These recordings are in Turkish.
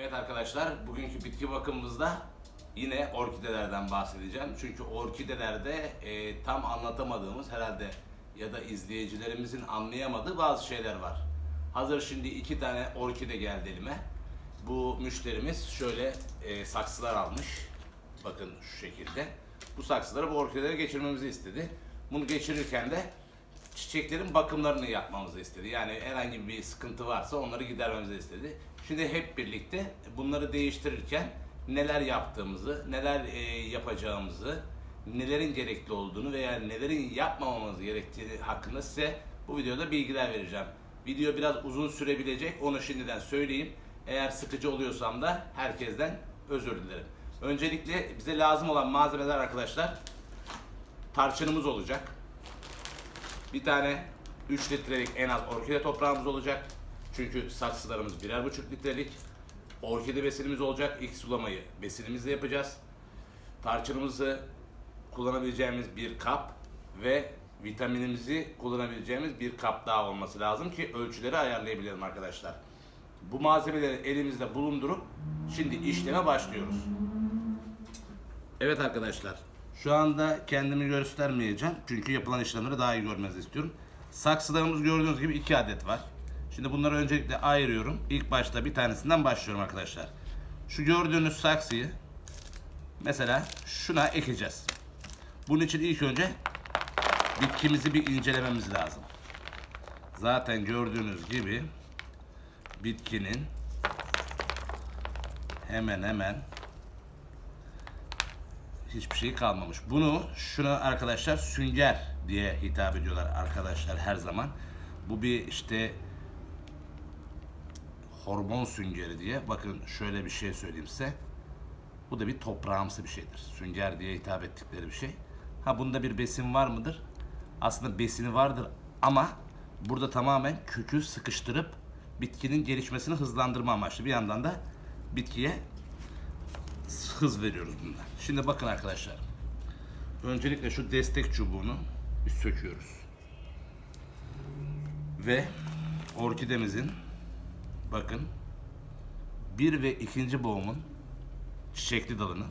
Evet arkadaşlar, bugünkü bitki bakımımızda yine orkidelerden bahsedeceğim. Çünkü orkidelerde e, tam anlatamadığımız herhalde ya da izleyicilerimizin anlayamadığı bazı şeyler var. Hazır şimdi iki tane orkide geldi elime. Bu müşterimiz şöyle e, saksılar almış. Bakın şu şekilde. Bu saksıları bu orkidelere geçirmemizi istedi. Bunu geçirirken de çiçeklerin bakımlarını yapmamızı istedi. Yani herhangi bir sıkıntı varsa onları gidermemizi istedi. Şimdi hep birlikte bunları değiştirirken neler yaptığımızı, neler e, yapacağımızı, nelerin gerekli olduğunu veya nelerin yapmamamız gerektiği hakkında size bu videoda bilgiler vereceğim. Video biraz uzun sürebilecek, onu şimdiden söyleyeyim. Eğer sıkıcı oluyorsam da herkesten özür dilerim. Öncelikle bize lazım olan malzemeler arkadaşlar tarçınımız olacak. Bir tane 3 litrelik en az orkide toprağımız olacak. Çünkü saksılarımız birer buçuk litrelik. Orkide besinimiz olacak. İlk sulamayı besinimizle yapacağız. Tarçınımızı kullanabileceğimiz bir kap ve vitaminimizi kullanabileceğimiz bir kap daha olması lazım ki ölçüleri ayarlayabilelim arkadaşlar. Bu malzemeleri elimizde bulundurup şimdi işleme başlıyoruz. Evet arkadaşlar. Şu anda kendimi göstermeyeceğim. Çünkü yapılan işlemleri daha iyi görmenizi istiyorum. Saksılarımız gördüğünüz gibi iki adet var. Şimdi bunları öncelikle ayırıyorum. İlk başta bir tanesinden başlıyorum arkadaşlar. Şu gördüğünüz saksıyı mesela şuna ekeceğiz. Bunun için ilk önce bitkimizi bir incelememiz lazım. Zaten gördüğünüz gibi bitkinin hemen hemen hiçbir şey kalmamış. Bunu şuna arkadaşlar sünger diye hitap ediyorlar arkadaşlar her zaman. Bu bir işte hormon süngeri diye. Bakın şöyle bir şey söyleyeyim size. Bu da bir toprağımsı bir şeydir. Sünger diye hitap ettikleri bir şey. Ha bunda bir besin var mıdır? Aslında besini vardır ama burada tamamen kökü sıkıştırıp bitkinin gelişmesini hızlandırma amaçlı. Bir yandan da bitkiye hız veriyoruz bundan. Şimdi bakın arkadaşlar. Öncelikle şu destek çubuğunu bir söküyoruz. Ve orkidemizin bakın bir ve ikinci boğumun çiçekli dalını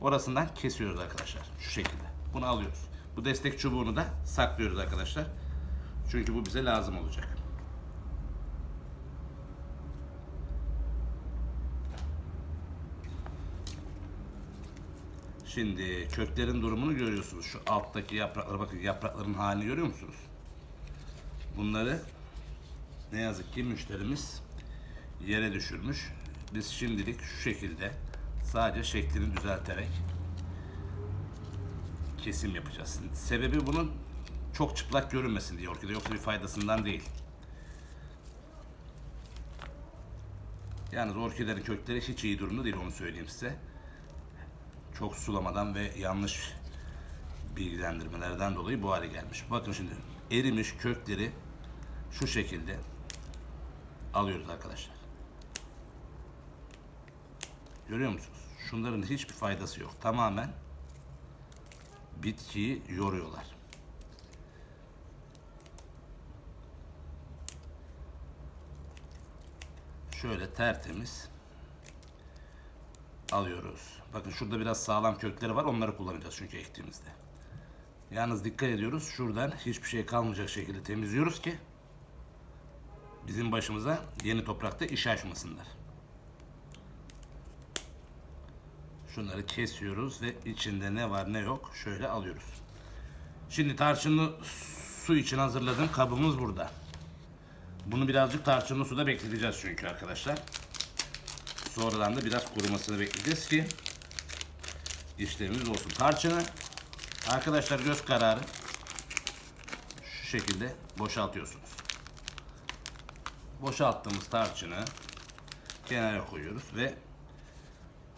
orasından kesiyoruz arkadaşlar. Şu şekilde. Bunu alıyoruz. Bu destek çubuğunu da saklıyoruz arkadaşlar. Çünkü bu bize lazım olacak. Şimdi köklerin durumunu görüyorsunuz. Şu alttaki yapraklara bakın yaprakların halini görüyor musunuz? Bunları ne yazık ki müşterimiz yere düşürmüş. Biz şimdilik şu şekilde sadece şeklini düzelterek kesim yapacağız. Sebebi bunun çok çıplak görünmesin diye orkide yoksa bir faydasından değil. Yalnız orkidelerin kökleri hiç iyi durumda değil onu söyleyeyim size çok sulamadan ve yanlış bilgilendirmelerden dolayı bu hale gelmiş. Bakın şimdi erimiş kökleri şu şekilde alıyoruz arkadaşlar. Görüyor musunuz? Şunların hiçbir faydası yok. Tamamen bitkiyi yoruyorlar. Şöyle tertemiz alıyoruz. Bakın şurada biraz sağlam kökleri var. Onları kullanacağız çünkü ektiğimizde. Yalnız dikkat ediyoruz. Şuradan hiçbir şey kalmayacak şekilde temizliyoruz ki bizim başımıza yeni toprakta iş açmasınlar. Şunları kesiyoruz ve içinde ne var ne yok şöyle alıyoruz. Şimdi tarçınlı su için hazırladığım kabımız burada. Bunu birazcık tarçınlı suda bekleteceğiz çünkü arkadaşlar. Sonradan da biraz kurumasını bekleyeceğiz ki işlemimiz olsun. Tarçını arkadaşlar göz kararı şu şekilde boşaltıyorsunuz. Boşalttığımız tarçını kenara koyuyoruz ve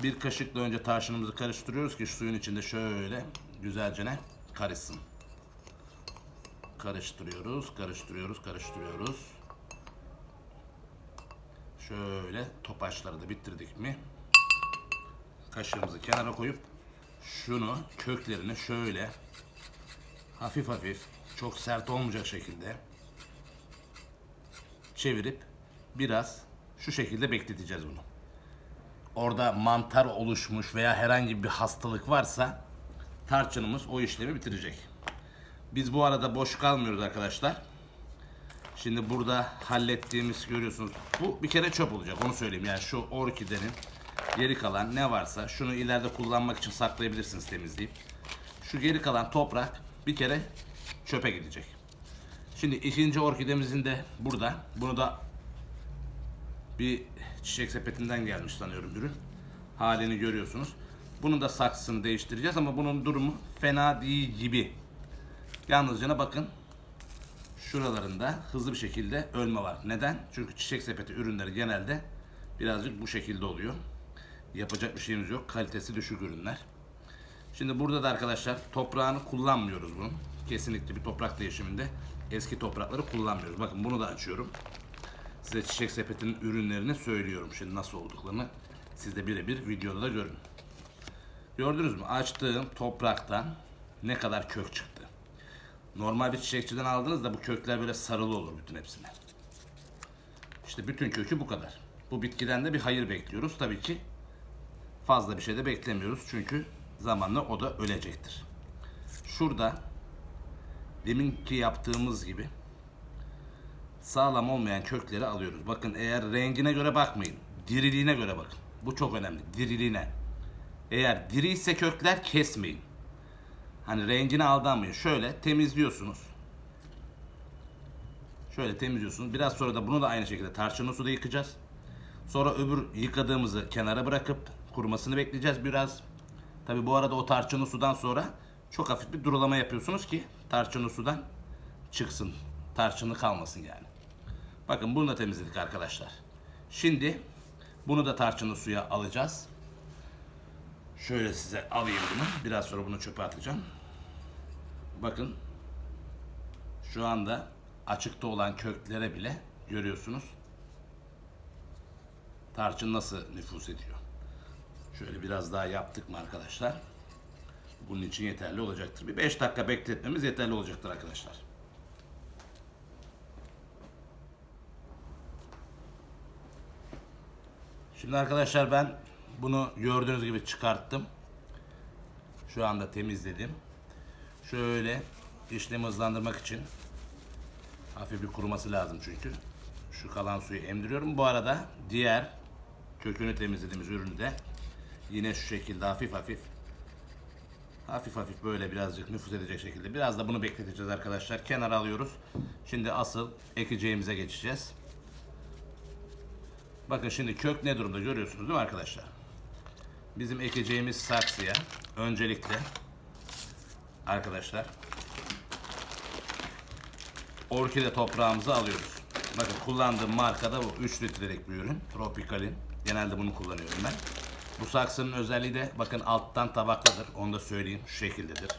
bir kaşıkla önce tarçınımızı karıştırıyoruz ki suyun içinde şöyle güzelce karışsın. Karıştırıyoruz, karıştırıyoruz, karıştırıyoruz. Şöyle topaçları da bitirdik mi? Kaşığımızı kenara koyup şunu köklerini şöyle hafif hafif çok sert olmayacak şekilde çevirip biraz şu şekilde bekleteceğiz bunu. orada mantar oluşmuş veya herhangi bir hastalık varsa tarçınımız o işlemi bitirecek. Biz bu arada boş kalmıyoruz arkadaşlar. Şimdi burada hallettiğimiz görüyorsunuz. Bu bir kere çöp olacak onu söyleyeyim. Yani şu orkidenin geri kalan ne varsa şunu ileride kullanmak için saklayabilirsiniz temizleyip. Şu geri kalan toprak bir kere çöpe gidecek. Şimdi ikinci orkidemizin de burada. Bunu da bir çiçek sepetinden gelmiş sanıyorum ürün. Halini görüyorsunuz. Bunun da saksısını değiştireceğiz ama bunun durumu fena değil gibi. Yalnızca bakın şuralarında hızlı bir şekilde ölme var. Neden? Çünkü çiçek sepeti ürünleri genelde birazcık bu şekilde oluyor. Yapacak bir şeyimiz yok. Kalitesi düşük ürünler. Şimdi burada da arkadaşlar toprağını kullanmıyoruz bunun. Kesinlikle bir toprak değişiminde eski toprakları kullanmıyoruz. Bakın bunu da açıyorum. Size çiçek sepetinin ürünlerini söylüyorum şimdi nasıl olduklarını. Siz de birebir videoda da görün. Gördünüz mü? Açtığım topraktan ne kadar kök çıktı. Normal bir çiçekçiden aldığınızda bu kökler böyle sarılı olur bütün hepsine. İşte bütün kökü bu kadar. Bu bitkiden de bir hayır bekliyoruz. Tabii ki fazla bir şey de beklemiyoruz. Çünkü zamanla o da ölecektir. Şurada deminki yaptığımız gibi sağlam olmayan kökleri alıyoruz. Bakın eğer rengine göre bakmayın. Diriliğine göre bakın. Bu çok önemli. Diriliğine. Eğer diri ise kökler kesmeyin. Hani rengine aldanmayın. Şöyle temizliyorsunuz. Şöyle temizliyorsunuz. Biraz sonra da bunu da aynı şekilde tarçınlı suda yıkacağız. Sonra öbür yıkadığımızı kenara bırakıp kurumasını bekleyeceğiz biraz. Tabi bu arada o tarçınlı sudan sonra çok hafif bir durulama yapıyorsunuz ki tarçınlı sudan çıksın. Tarçınlı kalmasın yani. Bakın bunu da temizledik arkadaşlar. Şimdi bunu da tarçınlı suya alacağız. Şöyle size alayım bunu. Biraz sonra bunu çöpe atacağım. Bakın şu anda açıkta olan köklere bile görüyorsunuz. Tarçın nasıl nüfus ediyor. Şöyle biraz daha yaptık mı arkadaşlar? Bunun için yeterli olacaktır. Bir 5 dakika bekletmemiz yeterli olacaktır arkadaşlar. Şimdi arkadaşlar ben bunu gördüğünüz gibi çıkarttım. Şu anda temizledim. Şöyle işlemi hızlandırmak için hafif bir kuruması lazım çünkü. Şu kalan suyu emdiriyorum. Bu arada diğer kökünü temizlediğimiz ürünü de yine şu şekilde hafif hafif hafif hafif böyle birazcık nüfuz edecek şekilde. Biraz da bunu bekleteceğiz arkadaşlar. Kenara alıyoruz. Şimdi asıl ekeceğimize geçeceğiz. Bakın şimdi kök ne durumda görüyorsunuz değil mi arkadaşlar? Bizim ekeceğimiz saksıya öncelikle arkadaşlar orkide toprağımızı alıyoruz. Bakın kullandığım marka da bu 3 litrelik bir ürün. Tropical'in. Genelde bunu kullanıyorum ben. Bu saksının özelliği de bakın alttan tabaklıdır. Onu da söyleyeyim. Şu şekildedir.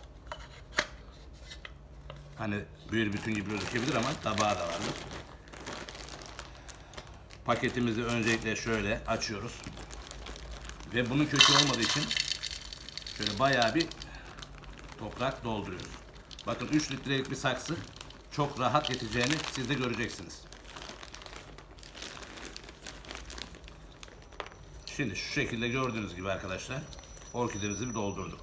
Hani bir bütün gibi gözükebilir ama tabağı da vardır. Paketimizi öncelikle şöyle açıyoruz. Ve bunun kökü olmadığı için şöyle bayağı bir toprak dolduruyoruz. Bakın 3 litrelik bir saksı çok rahat yeteceğini siz de göreceksiniz. Şimdi şu şekilde gördüğünüz gibi arkadaşlar orkidemizi bir doldurduk.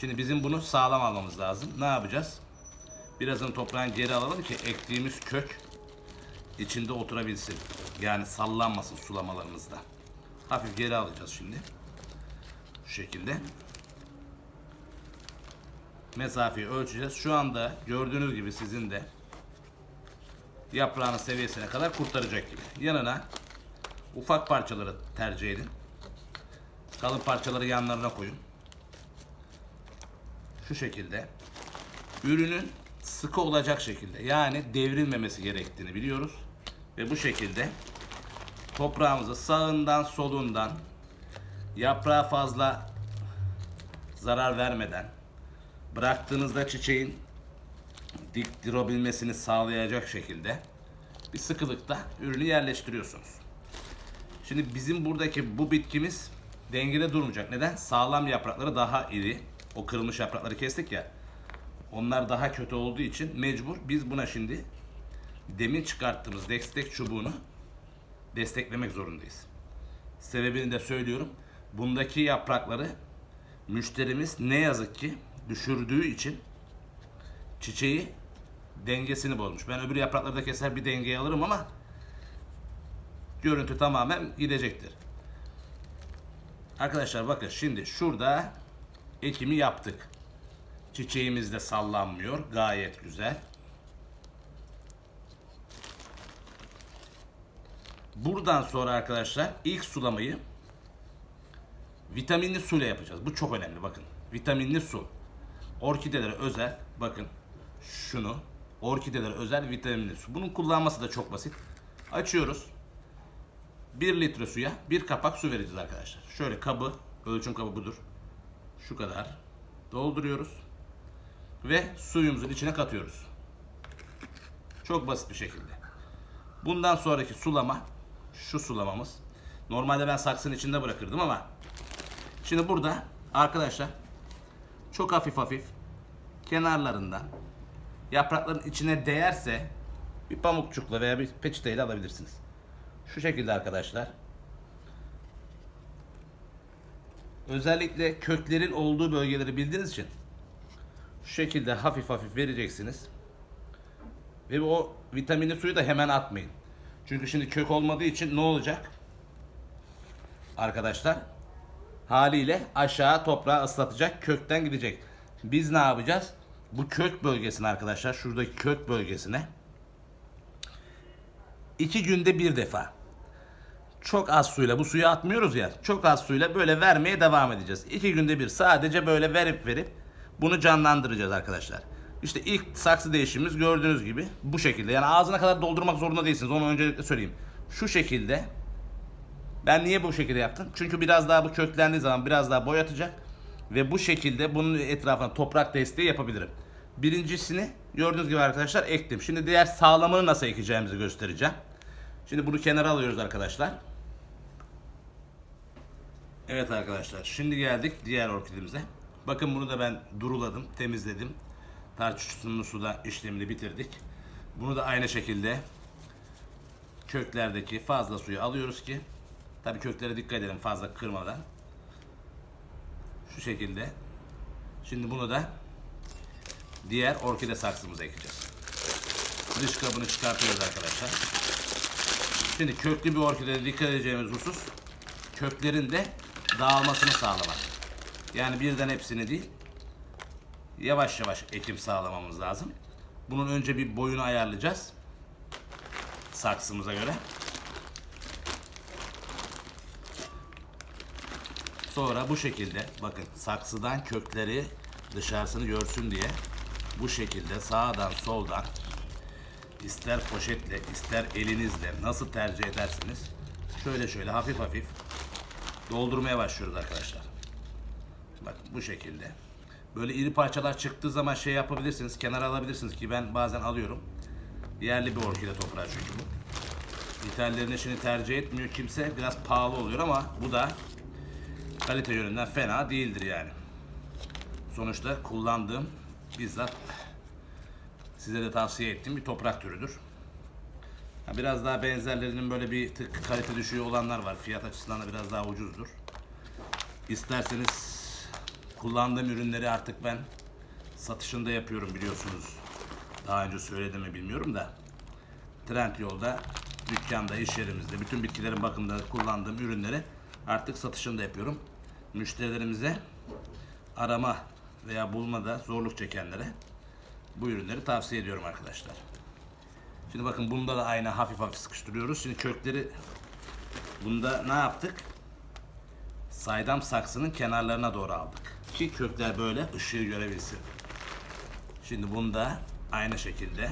Şimdi bizim bunu sağlam almamız lazım. Ne yapacağız? Birazını toprağın geri alalım ki ektiğimiz kök içinde oturabilsin. Yani sallanmasın sulamalarımızda. Hafif geri alacağız şimdi. Şu şekilde. Mesafeyi ölçeceğiz. Şu anda gördüğünüz gibi sizin de yaprağının seviyesine kadar kurtaracak gibi. Yanına ufak parçaları tercih edin. Kalın parçaları yanlarına koyun. Şu şekilde. Ürünün sıkı olacak şekilde yani devrilmemesi gerektiğini biliyoruz. Ve bu şekilde toprağımızı sağından solundan yaprağa fazla zarar vermeden bıraktığınızda çiçeğin dik durabilmesini sağlayacak şekilde bir sıkılıkta ürünü yerleştiriyorsunuz. Şimdi bizim buradaki bu bitkimiz dengede durmayacak. Neden? Sağlam yaprakları daha iri. O kırılmış yaprakları kestik ya. Onlar daha kötü olduğu için mecbur biz buna şimdi demin çıkarttığımız destek çubuğunu desteklemek zorundayız. Sebebini de söylüyorum. Bundaki yaprakları müşterimiz ne yazık ki düşürdüğü için çiçeği dengesini bozmuş. Ben öbür yaprakları da keser bir dengeye alırım ama görüntü tamamen gidecektir. Arkadaşlar bakın şimdi şurada ekimi yaptık. Çiçeğimiz de sallanmıyor. Gayet güzel. Buradan sonra arkadaşlar ilk sulamayı vitaminli suyla yapacağız. Bu çok önemli bakın. Vitaminli su. Orkidelere özel bakın şunu orkidelere özel vitaminli su. Bunun kullanması da çok basit. Açıyoruz. 1 litre suya bir kapak su vereceğiz arkadaşlar. Şöyle kabı, ölçüm kabı budur. Şu kadar. Dolduruyoruz. Ve suyumuzun içine katıyoruz. Çok basit bir şekilde. Bundan sonraki sulama şu sulamamız. Normalde ben saksının içinde bırakırdım ama şimdi burada arkadaşlar çok hafif hafif kenarlarından yaprakların içine değerse bir pamukçukla veya bir peçeteyle alabilirsiniz. Şu şekilde arkadaşlar. Özellikle köklerin olduğu bölgeleri bildiğiniz için şu şekilde hafif hafif vereceksiniz. Ve o vitaminli suyu da hemen atmayın. Çünkü şimdi kök olmadığı için ne olacak? Arkadaşlar haliyle aşağı toprağı ıslatacak, kökten gidecek. Biz ne yapacağız? Bu kök bölgesine arkadaşlar, şuradaki kök bölgesine iki günde bir defa çok az suyla bu suyu atmıyoruz ya çok az suyla böyle vermeye devam edeceğiz. İki günde bir sadece böyle verip verip bunu canlandıracağız arkadaşlar. İşte ilk saksı değişimimiz gördüğünüz gibi bu şekilde. Yani ağzına kadar doldurmak zorunda değilsiniz. Onu öncelikle söyleyeyim. Şu şekilde. Ben niye bu şekilde yaptım? Çünkü biraz daha bu köklendiği zaman biraz daha boyatacak. Ve bu şekilde bunun etrafına toprak desteği yapabilirim. Birincisini gördüğünüz gibi arkadaşlar ektim. Şimdi diğer sağlamını nasıl ekeceğimizi göstereceğim. Şimdi bunu kenara alıyoruz arkadaşlar. Evet arkadaşlar şimdi geldik diğer orkidemize. Bakın bunu da ben duruladım, temizledim. Tarçınlı suda işlemini bitirdik. Bunu da aynı şekilde köklerdeki fazla suyu alıyoruz ki tabi köklere dikkat edelim fazla kırmadan. Şu şekilde. Şimdi bunu da diğer orkide saksımıza ekeceğiz. Dış kabını çıkartıyoruz arkadaşlar. Şimdi köklü bir orkidede dikkat edeceğimiz husus köklerin de dağılmasını sağlamak. Yani birden hepsini değil yavaş yavaş ekim sağlamamız lazım. Bunun önce bir boyunu ayarlayacağız. Saksımıza göre. Sonra bu şekilde bakın saksıdan kökleri dışarısını görsün diye bu şekilde sağdan soldan ister poşetle ister elinizle nasıl tercih edersiniz şöyle şöyle hafif hafif doldurmaya başlıyoruz arkadaşlar. Bak bu şekilde. Böyle iri parçalar çıktığı zaman şey yapabilirsiniz, kenara alabilirsiniz ki ben bazen alıyorum. Yerli bir orkide toprağı çünkü bu. İthallerini şimdi tercih etmiyor kimse. Biraz pahalı oluyor ama bu da kalite yönünden fena değildir yani. Sonuçta kullandığım bizzat size de tavsiye ettiğim bir toprak türüdür. Biraz daha benzerlerinin böyle bir tık kalite düşüğü olanlar var. Fiyat açısından da biraz daha ucuzdur. İsterseniz kullandığım ürünleri artık ben satışında yapıyorum biliyorsunuz. Daha önce söyledim mi bilmiyorum da. Trendyol'da, dükkanda, iş yerimizde bütün bitkilerin bakımında kullandığım ürünleri artık satışında yapıyorum. Müşterilerimize arama veya bulmada zorluk çekenlere bu ürünleri tavsiye ediyorum arkadaşlar. Şimdi bakın bunda da aynı hafif hafif sıkıştırıyoruz. Şimdi kökleri bunda ne yaptık? Saydam saksının kenarlarına doğru aldık. Ki kökler böyle ışığı görebilsin. Şimdi bunda aynı şekilde.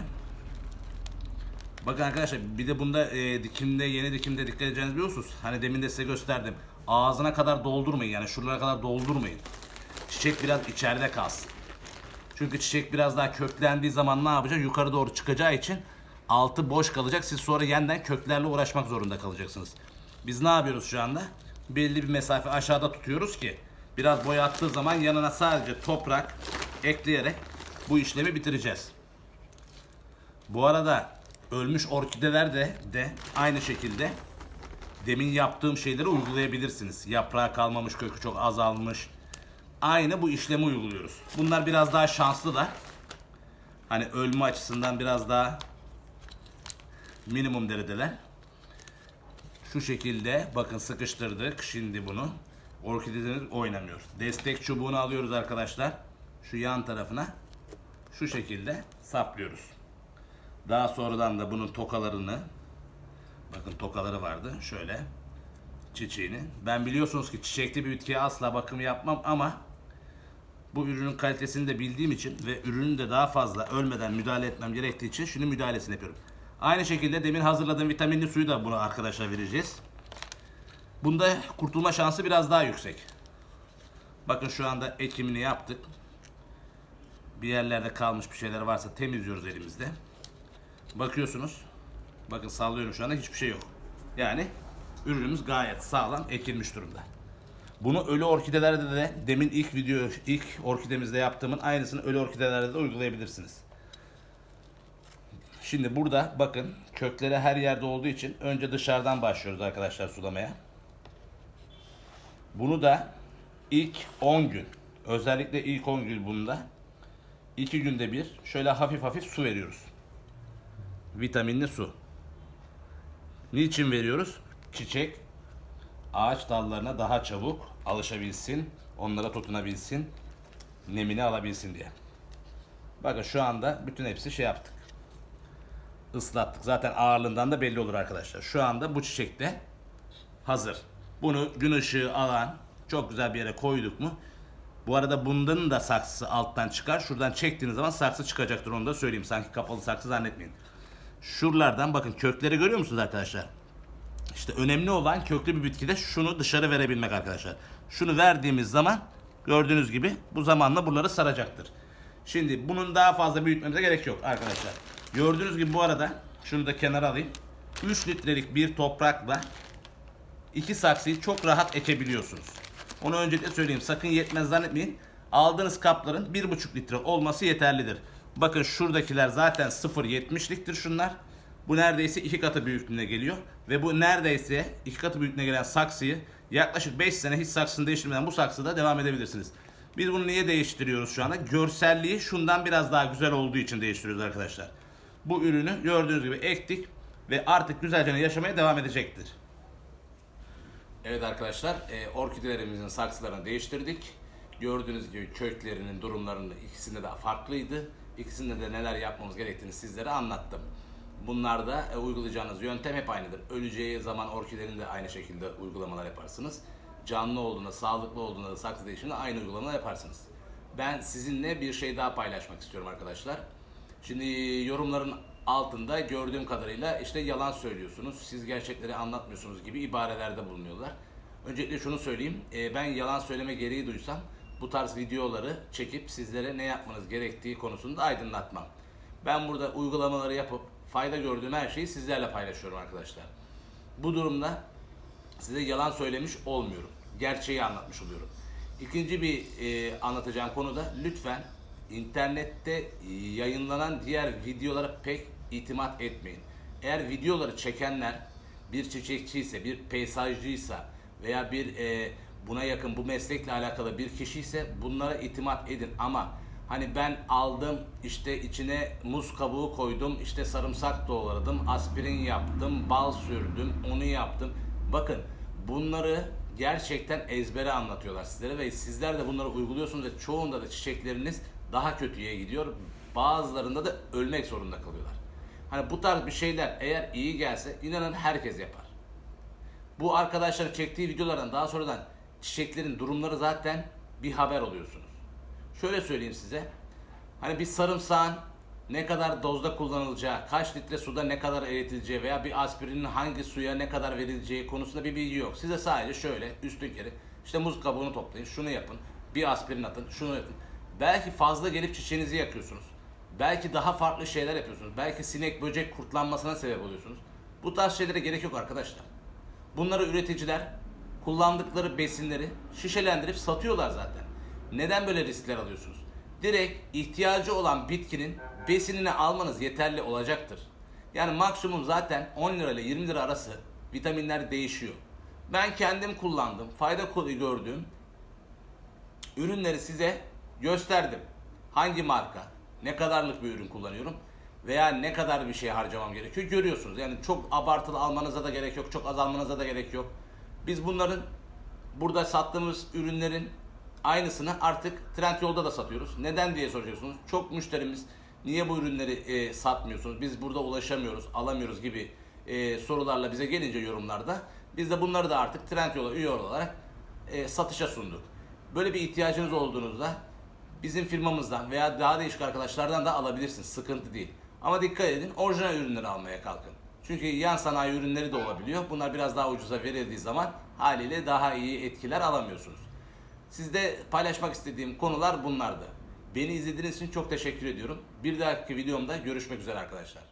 Bakın arkadaşlar bir de bunda e, dikimde yeni dikimde dikkat edeceğiniz husus. Hani demin de size gösterdim. Ağzına kadar doldurmayın yani şuralara kadar doldurmayın. Çiçek biraz içeride kalsın. Çünkü çiçek biraz daha köklendiği zaman ne yapacak? Yukarı doğru çıkacağı için altı boş kalacak. Siz sonra yeniden köklerle uğraşmak zorunda kalacaksınız. Biz ne yapıyoruz şu anda? Belli bir mesafe aşağıda tutuyoruz ki biraz boy attığı zaman yanına sadece toprak ekleyerek bu işlemi bitireceğiz. Bu arada ölmüş orkideler de de aynı şekilde demin yaptığım şeyleri uygulayabilirsiniz. Yaprağı kalmamış, kökü çok azalmış. Aynı bu işlemi uyguluyoruz. Bunlar biraz daha şanslılar. Hani ölme açısından biraz daha minimum dereceler. Şu şekilde bakın sıkıştırdık şimdi bunu. Orkidelerimiz oynamıyor. Destek çubuğunu alıyoruz arkadaşlar. Şu yan tarafına şu şekilde saplıyoruz. Daha sonradan da bunun tokalarını bakın tokaları vardı şöyle çiçeğini. Ben biliyorsunuz ki çiçekli bir bitkiye asla bakım yapmam ama bu ürünün kalitesini de bildiğim için ve ürünün de daha fazla ölmeden müdahale etmem gerektiği için şimdi müdahalesini yapıyorum. Aynı şekilde demin hazırladığım vitaminli suyu da buna arkadaşlar vereceğiz. Bunda kurtulma şansı biraz daha yüksek. Bakın şu anda ekimini yaptık. Bir yerlerde kalmış bir şeyler varsa temizliyoruz elimizde. Bakıyorsunuz. Bakın sallıyorum şu anda hiçbir şey yok. Yani ürünümüz gayet sağlam ekilmiş durumda. Bunu ölü orkidelerde de demin ilk video ilk orkidemizde yaptığımın aynısını ölü orkidelerde de uygulayabilirsiniz. Şimdi burada bakın kökleri her yerde olduğu için önce dışarıdan başlıyoruz arkadaşlar sulamaya. Bunu da ilk 10 gün özellikle ilk 10 gün bunda 2 günde bir şöyle hafif hafif su veriyoruz. Vitaminli su. Niçin veriyoruz? Çiçek ağaç dallarına daha çabuk alışabilsin, onlara tutunabilsin, nemini alabilsin diye. Bakın şu anda bütün hepsi şey yaptık. Islattık. Zaten ağırlığından da belli olur arkadaşlar. Şu anda bu çiçekte hazır. Bunu gün ışığı alan çok güzel bir yere koyduk mu? Bu arada bundan da saksısı alttan çıkar. Şuradan çektiğiniz zaman saksı çıkacaktır onu da söyleyeyim. Sanki kapalı saksı zannetmeyin. Şuralardan bakın kökleri görüyor musunuz arkadaşlar? İşte önemli olan köklü bir bitkide şunu dışarı verebilmek arkadaşlar. Şunu verdiğimiz zaman gördüğünüz gibi bu zamanla buraları saracaktır. Şimdi bunun daha fazla büyütmemize gerek yok arkadaşlar. Gördüğünüz gibi bu arada şunu da kenara alayım. 3 litrelik bir toprakla iki saksıyı çok rahat ekebiliyorsunuz. Onu öncelikle söyleyeyim. Sakın yetmez zannetmeyin. Aldığınız kapların 1,5 litre olması yeterlidir. Bakın şuradakiler zaten 0.70'liktir şunlar. Bu neredeyse iki katı büyüklüğüne geliyor. Ve bu neredeyse iki katı büyüklüğüne gelen saksıyı yaklaşık 5 sene hiç saksını değiştirmeden bu saksıda devam edebilirsiniz. Biz bunu niye değiştiriyoruz şu anda? Görselliği şundan biraz daha güzel olduğu için değiştiriyoruz arkadaşlar. Bu ürünü gördüğünüz gibi ektik ve artık güzelce yaşamaya devam edecektir. Evet arkadaşlar, e, orkidelerimizin saksılarını değiştirdik. Gördüğünüz gibi köklerinin durumlarında ikisinde de farklıydı. İkisinde de neler yapmamız gerektiğini sizlere anlattım. Bunlarda e, uygulayacağınız yöntem hep aynıdır. Öleceği zaman orkidenin de aynı şekilde uygulamalar yaparsınız. Canlı olduğunda, sağlıklı olduğunda da saksı değişiminde aynı uygulamalar yaparsınız. Ben sizinle bir şey daha paylaşmak istiyorum arkadaşlar. Şimdi yorumların altında gördüğüm kadarıyla işte yalan söylüyorsunuz, siz gerçekleri anlatmıyorsunuz gibi ibarelerde bulunuyorlar. Öncelikle şunu söyleyeyim, e, ben yalan söyleme gereği duysam bu tarz videoları çekip sizlere ne yapmanız gerektiği konusunda aydınlatmam. Ben burada uygulamaları yapıp fayda gördüğüm her şeyi sizlerle paylaşıyorum arkadaşlar. Bu durumda size yalan söylemiş olmuyorum. Gerçeği anlatmış oluyorum. İkinci bir e, anlatacağım konu da lütfen internette yayınlanan diğer videolara pek itimat etmeyin. Eğer videoları çekenler bir çiçekçiyse, bir peyzajcıysa veya bir e, buna yakın bu meslekle alakalı bir kişi ise bunlara itimat edin. Ama hani ben aldım işte içine muz kabuğu koydum işte sarımsak doğradım aspirin yaptım bal sürdüm onu yaptım. Bakın bunları gerçekten ezbere anlatıyorlar sizlere ve sizler de bunları uyguluyorsunuz ve çoğunda da çiçekleriniz daha kötüye gidiyor. Bazılarında da ölmek zorunda kalıyorlar. Hani bu tarz bir şeyler eğer iyi gelse inanın herkes yapar. Bu arkadaşların çektiği videolardan daha sonradan çiçeklerin durumları zaten bir haber oluyorsunuz. Şöyle söyleyeyim size. Hani bir sarımsağın ne kadar dozda kullanılacağı, kaç litre suda ne kadar eritileceği veya bir aspirinin hangi suya ne kadar verileceği konusunda bir bilgi yok. Size sadece şöyle üstün kere işte muz kabuğunu toplayın, şunu yapın, bir aspirin atın, şunu yapın. Belki fazla gelip çiçeğinizi yakıyorsunuz. Belki daha farklı şeyler yapıyorsunuz. Belki sinek, böcek kurtlanmasına sebep oluyorsunuz. Bu tarz şeylere gerek yok arkadaşlar. Bunları üreticiler kullandıkları besinleri şişelendirip satıyorlar zaten. Neden böyle riskler alıyorsunuz? Direkt ihtiyacı olan bitkinin besinini almanız yeterli olacaktır. Yani maksimum zaten 10 lira ile 20 lira arası vitaminler değişiyor. Ben kendim kullandım, fayda gördüğüm ürünleri size gösterdim. Hangi marka, ne kadarlık bir ürün kullanıyorum veya ne kadar bir şey harcamam gerekiyor görüyorsunuz. Yani çok abartılı almanıza da gerek yok, çok az almanıza da gerek yok. Biz bunların burada sattığımız ürünlerin aynısını artık Trendyol'da da satıyoruz. Neden diye soruyorsunuz. Çok müşterimiz niye bu ürünleri e, satmıyorsunuz? Biz burada ulaşamıyoruz, alamıyoruz gibi e, sorularla bize gelince yorumlarda biz de bunları da artık Trendyol'a üye olarak e, satışa sunduk. Böyle bir ihtiyacınız olduğunuzda bizim firmamızdan veya daha değişik arkadaşlardan da alabilirsiniz. Sıkıntı değil. Ama dikkat edin orijinal ürünleri almaya kalkın. Çünkü yan sanayi ürünleri de olabiliyor. Bunlar biraz daha ucuza verildiği zaman haliyle daha iyi etkiler alamıyorsunuz. Sizde paylaşmak istediğim konular bunlardı. Beni izlediğiniz için çok teşekkür ediyorum. Bir dahaki videomda görüşmek üzere arkadaşlar.